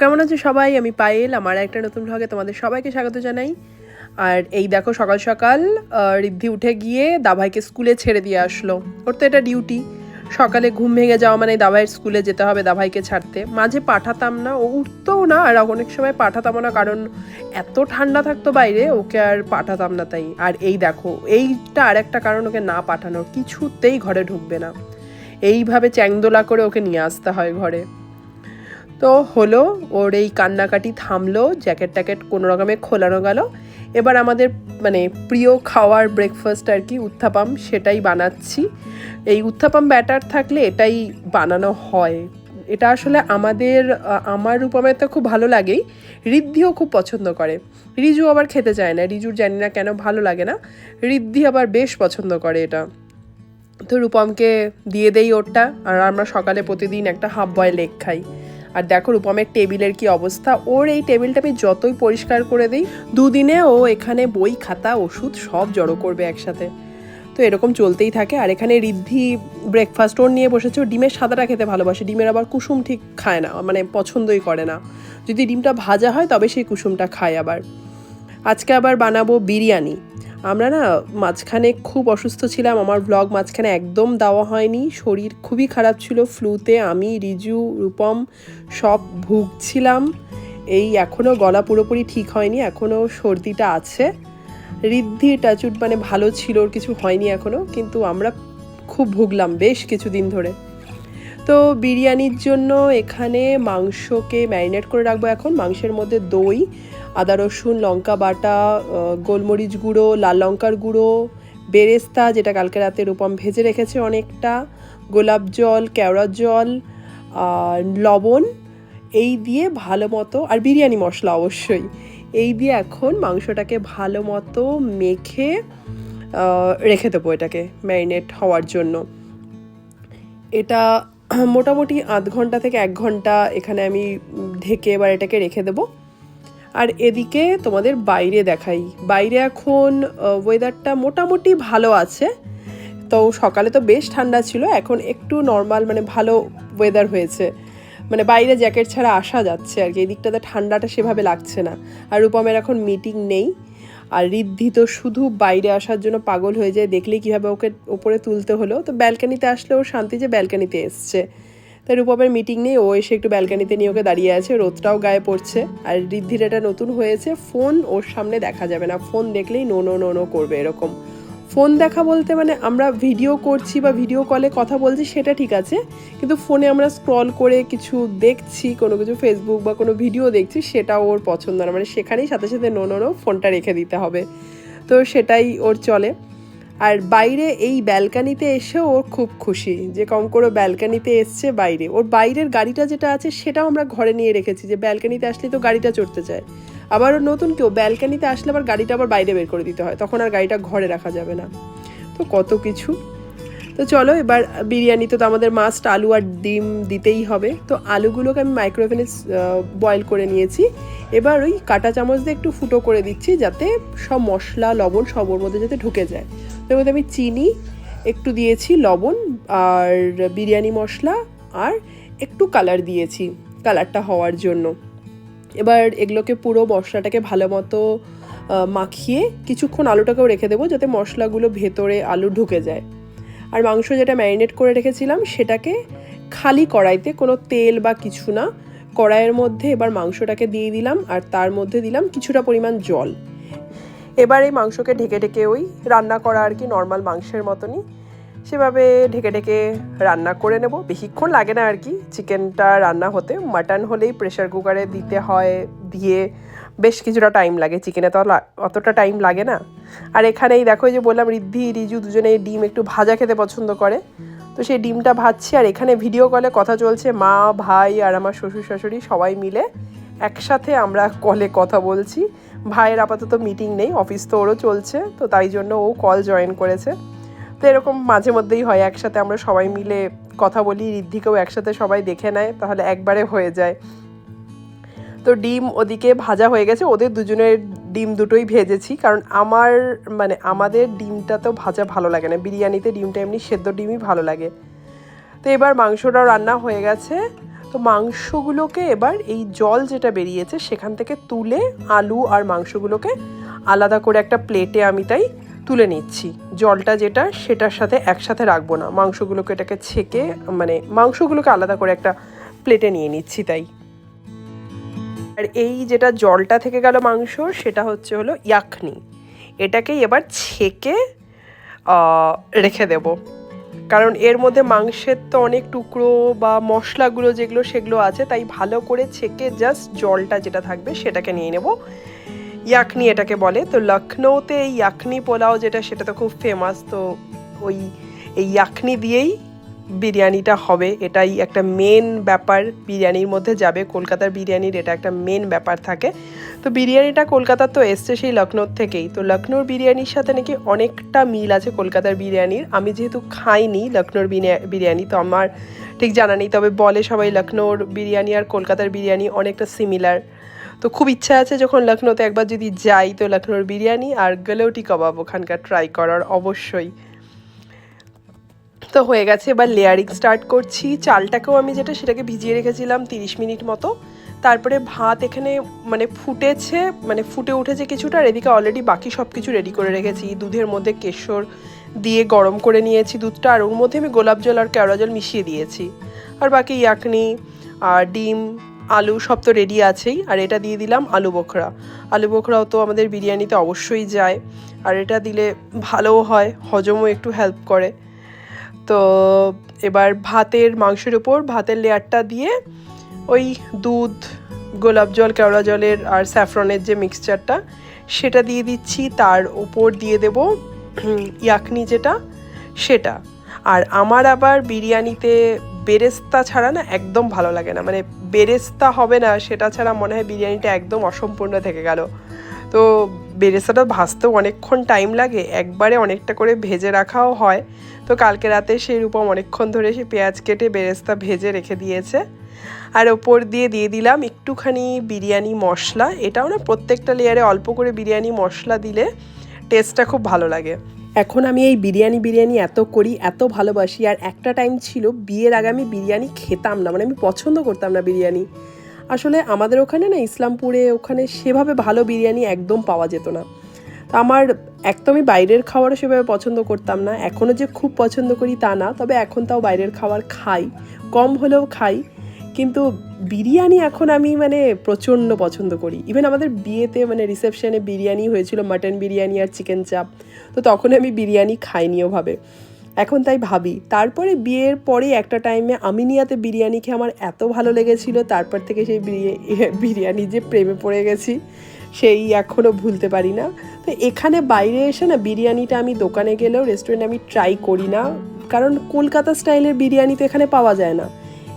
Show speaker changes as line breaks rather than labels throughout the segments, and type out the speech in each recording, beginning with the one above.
কেমন আছো সবাই? আমি পায়েল, আমার একটা নতুন ভ্লগে তোমাদের সবাইকে স্বাগত জানাই। আর এই দেখো সকাল সকাল ঋদ্ধি উঠে গিয়ে দাভাইকে স্কুলে ছেড়ে দিয়ে আসলো। ওর তো এটা ডিউটি সকালে ঘুম ভেঙে যাওয়া মানে দাভাইয়ের স্কুলে যেতে হবে দাভাইকে ছাড়তে। মাঝে পাঠাতাম না, ও উঠতোও না, আর অনেক সময় পাঠাতাম না, কারণ এত ঠান্ডা থাকতো বাইরে, ওকে আর পাঠাতাম না তাই। আর এই দেখো, এইটা আর একটা কারণ ওকে না পাঠানোর। কিছুতেই ঘরে ঢুকবে না। এইভাবে চ্যাংদোলা করে ওকে নিয়ে আসতে হয় ঘরে। তো হলো, ওর এই কান্নাকাটি থামলো, জ্যাকেট ট্যাকেট কোনো রকমে খোলানো গেল। এবার আমাদের মানে প্রিয় খাওয়ার ব্রেকফাস্ট আর কি, উত্থাপাম, সেটাই বানাচ্ছি। এই উত্থাপাম ব্যাটার থাকলে এটাই বানানো হয়। এটা আসলে আমাদের আমার রূপমের তো খুব ভালো লাগেই। ঋদ্ধিও খুব পছন্দ করে। রিজু আবার খেতে চায় না, রিজুর জানি না কেন ভালো লাগে না। ঋদ্ধি আবার বেশ পছন্দ করে এটা। তো রূপমকে দিয়ে দেই ওরটা, আর আমরা সকালে প্রতিদিন একটা হাফ বয়েল এগ খাই। আর দেখো রূপমের টেবিলের কি অবস্থা? ওর এই টেবিলটা আমি যতই পরিষ্কার করে দিই, দুদিনে ও এখানে বই, খাতা, ওষুধ সব জড়ো করবে একসাথে। তো এরকম চলতেই থাকে। আর এখানে ঋদ্ধি ব্রেকফাস্ট ওর নিয়ে বসেছে। ও ডিমের সাদাটা খেতে ভালোবাসে। ডিমের আবার কুসুম ঠিক খায় না মানে পছন্দই করে না। যদি ডিমটা ভাজা হয়, তবে সেই কুসুমটা খায় আবার। আজকে আবার বানাবো বিরিয়ানি। আমরা না মাঝখানে খুব অসুস্থ ছিলাম, আমার ব্লগ মাঝখানে একদম দেওয়া হয়নি। শরীর খুবই খারাপ ছিল ফ্লুতে আমি, রিজু, রূপম সব ভুগছিলাম। এই এখনও গলা পুরোপুরি ঠিক হয়নি এখনও সর্দিটা আছে। ঋদ্ধি টাচুট মানে ভালো ছিল, ওর কিছু হয়নি এখনও কিন্তু আমরা খুব ভুগলাম বেশ কিছুদিন ধরে। তো বিরিয়ানির জন্য এখানে মাংসকে ম্যারিনেট করে রাখব এখন, মাংসের মধ্যে দই আদা রসুন, লঙ্কা বাটা গোলমরিচ গুঁড়ো, লাল লঙ্কার গুঁড়ো, বেরেস্তা, যেটা কালকে রাতে রূপম ভেজে রেখেছে অনেকটা, গোলাপ জল, কেওড়ার জল লবণ, এই দিয়ে ভালো মতো, আর বিরিয়ানি মশলা অবশ্যই, এই দিয়ে এখন মাংসটাকে ভালো মতো মেখে রেখে দেবো এটাকে ম্যারিনেট হওয়ার জন্য। এটা মোটামুটি আধ ঘণ্টা থেকে এক ঘণ্টা এখানে আমি ঢেকে এবার এটাকে রেখে দেবো। আর এদিকে তোমাদের বাইরে দেখাই। বাইরে এখন ওয়েদারটা মোটামুটি ভালো আছে। তো সকালে তো বেশ ঠান্ডা ছিল, এখন একটু নর্মাল মানে ভালো ওয়েদার হয়েছে। মানে বাইরে জ্যাকেট ছাড়া আসা যাচ্ছে আর কি এই দিকটাতে ঠান্ডাটা সেভাবে লাগছে না। আর রূপমের এখন মিটিং নেই। আর ঋদ্ধি তো শুধু বাইরে আসার জন্য পাগল হয়ে যায়, দেখলেই কীভাবে ওকে ওপরে তুলতে হলো। তো ব্যালকানিতে আসলে ওর শান্তি যে ব্যালকানিতে এসছে। তাই রূপমের মিটিং নেই ও এসে একটু ব্যালকানিতে নিয়ে ওকে দাঁড়িয়ে আছে, রোদটাও গায়ে পড়ছে। আর ঋদ্ধির এটা নতুন হয়েছে ফোন ওর সামনে দেখা যাবে না। ফোন দেখলেই নো নো নো নো করবে এরকম। ফোন দেখা বলতে মানে আমরা ভিডিও করছি বা ভিডিও কলে কথা বলছি, সেটা ঠিক আছে। কিন্তু ফোনে আমরা স্ক্রল করে কিছু দেখছি, কোনো কিছু ফেসবুক বা কোনো ভিডিও দেখছি সেটা ওর পছন্দ না। মানে সেখানেই সাথে সাথে নো নো নো ফোনটা রেখে দিতে হবে। তো সেটাই ওর চলে। আর বাইরে এই ব্যালকানিতে এসে ওর খুব খুশি যে কম করে ব্যালকানিতে এসছে বাইরে। ওর বাইরের গাড়িটা যেটা আছে সেটাও আমরা ঘরে নিয়ে রেখেছি যে ব্যালকানিতে আসলে তো গাড়িটা চড়তে চায়। আবার নতুন কেউ ব্যালকানিতে আসলে আবার গাড়িটা আবার বাইরে বের করে দিতে হয়, তখন আর গাড়িটা ঘরে রাখা যাবে না। তো কত কিছু তো চলো, এবার বিরিয়ানিতে তো আমাদের মাস্ট আলু আর ডিম দিতেই হবে। তো আলুগুলোকে আমি মাইক্রোওভেনে বয়েল করে নিয়েছি। এবার ওই কাঁটা চামচ দিয়ে একটু ফুটো করে দিচ্ছি যাতে সব মশলা, লবণ সব ওর মধ্যে যাতে ঢুকে যায়। তো এর মধ্যে আমি চিনি, একটু দিয়েছি, লবণ আর বিরিয়ানি মশলা আর একটু কালার দিয়েছি কালারটা হওয়ার জন্য। এবার এগুলোকে পুরো মশলাটাকে ভালো মতো মাখিয়ে কিছুক্ষণ আলুটাকেও রেখে দেবো যাতে মশলাগুলো ভেতরে আলু ঢুকে যায়। আর মাংস যেটা ম্যারিনেট করে রেখেছিলাম সেটাকে খালি কড়াইতে কোনো তেল বা কিছু না, কড়াইয়ের মধ্যে এবার মাংসটাকে দিয়ে দিলাম আর তার মধ্যে দিলাম কিছুটা পরিমাণ জল। এবার এই মাংসকে ঢেকে ঢেকে ওই রান্না করা আর কি নর্মাল মাংসের মতনই সেভাবে ঢেকে ঢেকে রান্না করে নেব। বেশিক্ষণ লাগে না আর কি চিকেনটা রান্না হতে। মাটন হলেই প্রেশার কুকারে দিতে হয়, দিয়ে বেশ কিছুটা টাইম লাগে চিকেনে তো অতটা টাইম লাগে না। আর এখানেই দেখো যে বললাম, ঋদ্ধি, রিজু দুজনে ডিম একটু ভাজা খেতে পছন্দ করে। তো সেই ডিমটা ভাজছি, আর এখানে ভিডিও কলে কথা চলছে, মা, ভাই, আর আমার শ্বশুর, শাশুড়ি সবাই মিলে একসাথে আমরা কলে কথা বলছি। ভাইয়ের আপাতত মিটিং নেই অফিস তো ওরও চলছে, তো তাই জন্য ও কল জয়েন করেছে। তো এরকম মাঝে মধ্যেই হয়, একসাথে আমরা সবাই মিলে কথা বলি, ঋদ্ধিকেও একসাথে সবাই দেখে নেয়, তাহলে একবারে হয়ে যায়। তো ডিম ওদিকে ভাজা হয়ে গেছে, ওদের দুজনের ডিম দুটোই ভেজেছি, কারণ আমার মানে আমাদের ডিমটা তো ভাজা ভালো লাগে না, বিরিয়ানিতে ডিমটা এমনি সেদ্ধ ডিমই ভালো লাগে। তো এবার মাংসটাও রান্না হয়ে গেছে, তো মাংসগুলোকে এবার এই জল যেটা বেরিয়েছে সেখান থেকে তুলে আলু আর মাংসগুলোকে আলাদা করে একটা প্লেটে আমি তাই তুলে নিচ্ছি। জলটা যেটা সেটার সাথে একসাথে রাখব না, মাংসগুলোকে এটাকে ছেঁকে মানে মাংসগুলোকে আলাদা করে একটা প্লেটে নিয়ে নিচ্ছি তাই। আর এই যেটা জলটা থেকে গেল মাংস, সেটা হচ্ছে হলো ইয়াকনি এটাকেই এবার ছেঁকে রেখে দেব। কারণ এর মধ্যে মাংসের তো অনেক টুকরো বা মশলাগুলো যেগুলো সেগুলো আছে, তাই ভালো করে ছেঁকে জাস্ট জলটা যেটা থাকবে সেটাকে নিয়ে নেব। ইয়াকনি এটাকে বলে। তো লখনৌতে এই ইয়াকনি পোলাও যেটা, সেটা তো খুব ফেমাস তো ওই, এই ইয়াকনি দিয়েই বিরিয়ানিটা হবে, এটাই একটা মেন ব্যাপার। বিরিয়ানির মধ্যে যাবে কলকাতার বিরিয়ানির, এটা একটা মেন ব্যাপার থাকে। তো বিরিয়ানিটা কলকাতার তো এসছে সেই লখনৌর থেকেই। তো লখনৌর বিরিয়ানির সাথে নাকি অনেকটা মিল আছে কলকাতার বিরিয়ানির। আমি যেহেতু খাইনি লখনৌর বিরিয়া- বিরিয়ানি, তো আমার ঠিক জানা নেই। তবে বলে সবাই লখনৌর বিরিয়ানি আর কলকাতার বিরিয়ানি অনেকটা সিমিলার তো খুব ইচ্ছা আছে যখন লখনৌতে একবার যদি যাই, তো লখনৌর বিরিয়ানি আর গলৌটি কবাব ওখানকার ট্রাই করার, অবশ্যই। তো হয়ে গেছে। এবার লেয়ারিং স্টার্ট করছি। চালটাকেও আমি যেটা, সেটাকে ভিজিয়ে রেখেছিলাম তিরিশ মিনিট মতো। তারপরে ভাত এখানে মানে ফুটেছে মানে ফুটে উঠেছে কিছুটা, আর এদিকে অলরেডি বাকি সব কিছু রেডি করে রেখেছি। দুধের মধ্যে কেশর দিয়ে গরম করে নিয়েছি দুধটা, আর ওর মধ্যে আমি গোলাপ জল আর কেওড়া জল মিশিয়ে দিয়েছি। আর বাকি ইয়াকনি, আর ডিম, আলু সব তো রেডি আছেই। আর এটা দিয়ে দিলাম আলু বোখরা। আলু বোখরাও তো আমাদের বিরিয়ানিতে অবশ্যই যায়। আর এটা দিলে ভালোও হয়, হজমও একটু হেল্প করে। তো এবার ভাতের মাংসের উপর, ভাতের লেয়ারটা দিয়ে ওই দুধ, গোলাপ জল, কেওড়া জলের আর স্যাফরনের যে মিক্সচারটা সেটা দিয়ে দিচ্ছি। তার উপর দিয়ে দেব ইয়াকনি যেটা, সেটা। আর আমার আবার বিরিয়ানিতে বেরেস্তা ছাড়া না একদম ভালো লাগে না। মানে বেরেস্তা হবে না, সেটা ছাড়া মনে হয় বিরিয়ানিটা একদম অসম্পূর্ণ থেকে গেল। তো বেরেস্তাটা ভাজতেও অনেকক্ষণ টাইম লাগে, একবারে অনেকটা করে ভেজে রাখাও হয়। তো কালকে রাতে সেই রূপম অনেকক্ষণ ধরে সে পেঁয়াজ কেটে বেরেস্তা ভেজে রেখে দিয়েছে। আর ওপর দিয়ে দিয়ে দিলাম একটুখানি বিরিয়ানি মশলা। এটাও না প্রত্যেকটা লেয়ারে অল্প করে বিরিয়ানি মশলা দিলে টেস্টটা খুব ভালো লাগে। এখন আমি এই বিরিয়ানি বিরিয়ানি এত করি, এত ভালোবাসি, আর একটা টাইম ছিল বিয়ের আগে আমি বিরিয়ানি খেতাম না। মানে আমি পছন্দ করতাম না বিরিয়ানি। আসলে আমাদের ওখানে না ইসলামপুরে ওখানে সেভাবে ভালো বিরিয়ানি একদম পাওয়া যেত না। তো আমার একদমই বাইরের খাবারও সেভাবে পছন্দ করতাম না। এখনও যে খুব পছন্দ করি তা না, তবে এখন তাও বাইরের খাবার খাই, কম হলেও খাই। কিন্তু বিরিয়ানি এখন আমি মানে প্রচণ্ড পছন্দ করি। ইভেন আমাদের বিয়েতে মানে রিসেপশনে বিরিয়ানি হয়েছিল মাটন বিরিয়ানি আর চিকেন চাপ তো তখন আমি বিরিয়ানি খাইনি ওভাবে। এখন তাই ভাবি। তারপরে বিয়ের পরে একটা টাইমে আমিনিয়াতে বিরিয়ানি খেয়ে আমার এত ভালো লেগেছিল, তারপর থেকে সেই বিরিয়া- বিরিয়ানি যে প্রেমে পড়ে গেছি, সেই এখনও ভুলতে পারি না। তো এখানে বাইরে এসে না বিরিয়ানিটা আমি দোকানে গেলেও রেস্টুরেন্টে আমি ট্রাই করি না। কারণ কলকাতা স্টাইলের বিরিয়ানি তো এখানে পাওয়া যায় না।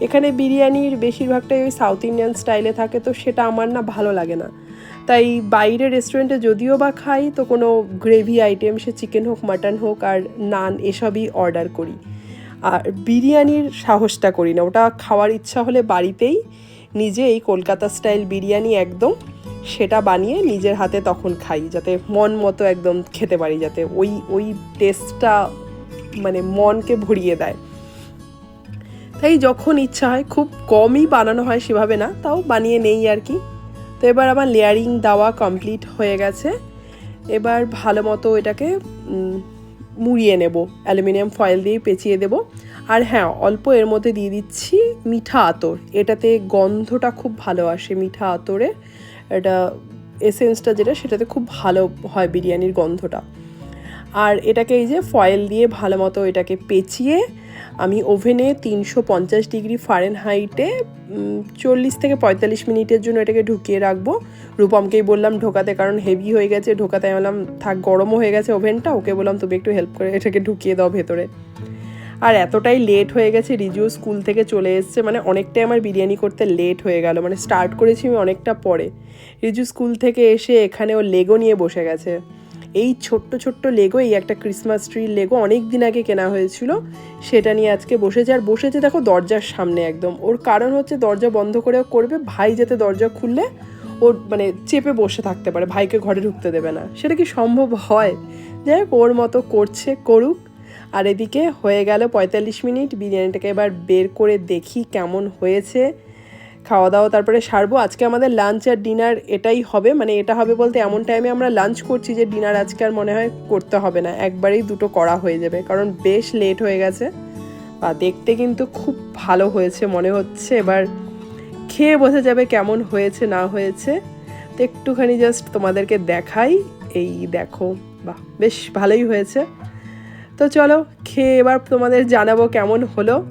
এখানে বিরিয়ানির বেশিরভাগটাই ওই সাউথ ইন্ডিয়ান স্টাইলে থাকে, তো সেটা আমার না ভালো লাগে না। তাই বাইরে রেস্টুরেন্টে যদিও বা খাই, তো কোনো গ্রেভি আইটেম সে চিকেন হোক মাটন হোক আর নান এসবই অর্ডার করি। আর বিরিয়ানির সাহসটা করি না। ওটা খাওয়ার ইচ্ছা হলে বাড়িতেই নিজে এই কলকাতা স্টাইল বিরিয়ানি একদম সেটা বানিয়ে নিজের হাতে তখন খাই, যাতে মন মতো একদম খেতে পারি, যাতে ওই ওই টেস্টটা মানে মনকে ভরিয়ে দেয়। তাই যখন ইচ্ছা হয়, খুব কমই বানানো হয় সেভাবে না, তাও বানিয়ে নেই আর কি। তো এবার আমার লেয়ারিং দেওয়া কমপ্লিট হয়ে গেছে। এবার ভালো মতো এটাকে মুড়িয়ে নেব। অ্যালুমিনিয়াম ফয়েল দিয়ে পেঁচিয়ে দেব। আর হ্যাঁ অল্প এর মধ্যে দিয়ে দিচ্ছি মিঠা আতর। এটাতে গন্ধটা খুব ভালো আসে মিঠা আতরে। এটা এসেন্সটা যেটা, সেটাতে খুব ভালো হয় বিরিয়ানির গন্ধটা। আর এটাকে এই যে ফয়েল দিয়ে ভালো মতো এটাকে পেঁচিয়ে আমি ওভেনে তিনশো পঞ্চাশ ডিগ্রি ফারেন হাইটে চল্লিশ থেকে পঁয়তাল্লিশ মিনিটের জন্য এটাকে ঢুকিয়ে রাখব। রূপমকেই বললাম, ঢোকাতে, কারণ হেভি হয়ে গেছে, ঢোকাতে আমি বললাম, থাক, গরমও হয়ে গেছে ওভেনটা, ওকে বললাম তুমি একটু হেল্প করে এটাকে ঢুকিয়ে দাও ভেতরে। আর এতটাই লেট হয়ে গেছে, রিজু স্কুল থেকে চলে এসছে মানে অনেকটাই আমার বিরিয়ানি করতে লেট হয়ে গেল মানে স্টার্ট করেছি আমি অনেকটা পরে। রিজু স্কুল থেকে এসে এখানে ও লেগো নিয়ে বসে গেছে। এই ছোট্ট ছোট্ট লেগো এই একটা ক্রিসমাস ট্রির লেগো অনেক দিন আগে কেনা হয়েছিল। সেটা নিয়ে আজকে বসেছে, আর বসেছে দেখো দরজার সামনে একদম। ওর কারণ হচ্ছে দরজা বন্ধ করে ও করবে, ভাই যাতে দরজা খুললে ওর মানে চেপে বসে থাকতে পারে, ভাইকে ঘরে ঢুকতে দেবে না। সেটা কি সম্ভব হয়? যাই হোক, ওর মতো করছে, করুক। আর এদিকে হয়ে গেল পঁয়তাল্লিশ মিনিট, বিরিয়ানিটাকে এবার বের করে দেখি কেমন হয়েছে। খাওয়া দাওয়া তারপরে সারবো। আজকে আমাদের লাঞ্চ আর ডিনার এটাই হবে। মানে এটা হবে বলতে এমন টাইমে আমরা লাঞ্চ করছি যে ডিনার আজকে আর মনে হয় করতে হবে না। একবারেই দুটো করা হয়ে যাবে। কারণ বেশ লেট হয়ে গেছে। বা দেখতে কিন্তু খুব ভালো হয়েছে মনে হচ্ছে। এবার খেয়ে বোঝা যাবে কেমন হয়েছে, না হয়েছে। তো একটুখানি জাস্ট তোমাদেরকে দেখাই। এই দেখো, বাহ, বেশ ভালোই হয়েছে। তো চলো, খেয়ে এবার তোমাদের জানাব কেমন হলো।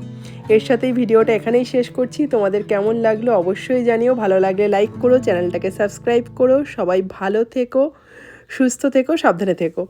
এর সাথেই ভিডিওটা এখানেই শেষ করছি। তোমাদের কেমন লাগল অবশ্যই জানিও। ভালো লাগলে লাইক করো, চ্যানেলটাকে সাবস্ক্রাইব করো। সবাই ভালো থেকো, সুস্থ থেকো, সাবধানে থেকো।